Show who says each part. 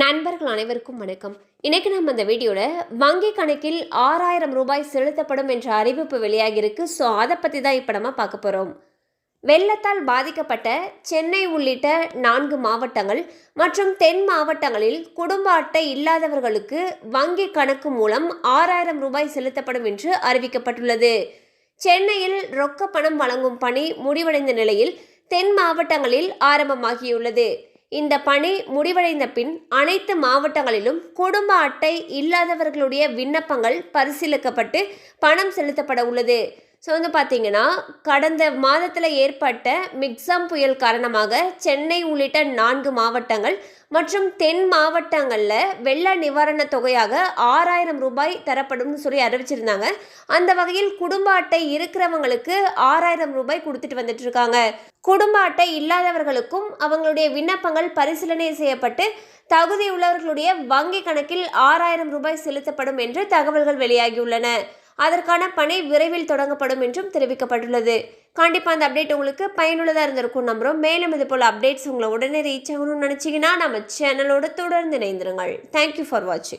Speaker 1: நண்பர்கள் அனைவருக்கும் வணக்கம். இன்னைக்கு நம்ம இந்த வீடியோவில் வங்கி கணக்கில் ஆறாயிரம் ரூபாய் செலுத்தப்படும் என்ற அறிவிப்பு வெளியாகியிருக்கு. ஸோ அதை பற்றி தான் இப்போ நம்ம பார்க்க போகிறோம் வெள்ளத்தால் பாதிக்கப்பட்ட சென்னை உள்ளிட்ட நான்கு மாவட்டங்கள் மற்றும் தென் மாவட்டங்களில் குடும்ப அட்டை இல்லாதவர்களுக்கு வங்கி கணக்கு மூலம் ஆறாயிரம் ரூபாய் செலுத்தப்படும் என்று அறிவிக்கப்பட்டுள்ளது. சென்னையில் ரொக்க பணம் வழங்கும் பணி முடிவடைந்த நிலையில் தென் மாவட்டங்களில் ஆரம்பமாகியுள்ளது. இந்த பணி முடிவடைந்த பின் அனைத்து மாவட்டங்களிலும் குடும்ப அட்டை இல்லாதவர்களுடைய விண்ணப்பங்கள் பரிசீலிக்கப்பட்டு பணம் செலுத்தப்பட உள்ளது. ஸோ வந்து பார்த்தீங்கன்னா கடந்த மாதத்தில் ஏற்பட்ட மிக்சம் புயல் காரணமாக சென்னை உள்ளிட்ட நான்கு மாவட்டங்கள் மற்றும் தென் மாவட்டங்களில் வெள்ள நிவாரணத் தொகையாக ஆறாயிரம் ரூபாய் தரப்படும்னு சொல்லி அறிவிச்சிருந்தாங்க. அந்த வகையில் குடும்ப அட்டை இருக்கிறவங்களுக்கு ஆறாயிரம் ரூபாய் கொடுத்துட்டு வந்துட்டு இருக்காங்க குடும்ப அட்டை இல்லாதவர்களுக்கும் அவங்களுடைய விண்ணப்பங்கள் பரிசீலனை செய்யப்பட்டு தகுதியுள்ளவர்களுடைய வங்கி கணக்கில் ஆறாயிரம் ரூபாய் செலுத்தப்படும் என்று தகவல்கள் வெளியாகியுள்ளன. அதற்கான பணி விரைவில் தொடங்கப்படும் என்றும் தெரிவிக்கப்பட்டுள்ளது. கண்டிப்பாக அந்த அப்டேட் உங்களுக்கு பயனுள்ளதாக இருந்திருக்கும் நம்புகிறோம் மேலும் இது போல் அப்டேட்ஸ் உங்களை உடனே ரீச் ஆகணும்னு நினச்சிங்கன்னா நம்ம சேனலோட தொடர்ந்து இணைந்திருங்கள். தேங்க்யூ ஃபார் வாட்சிங்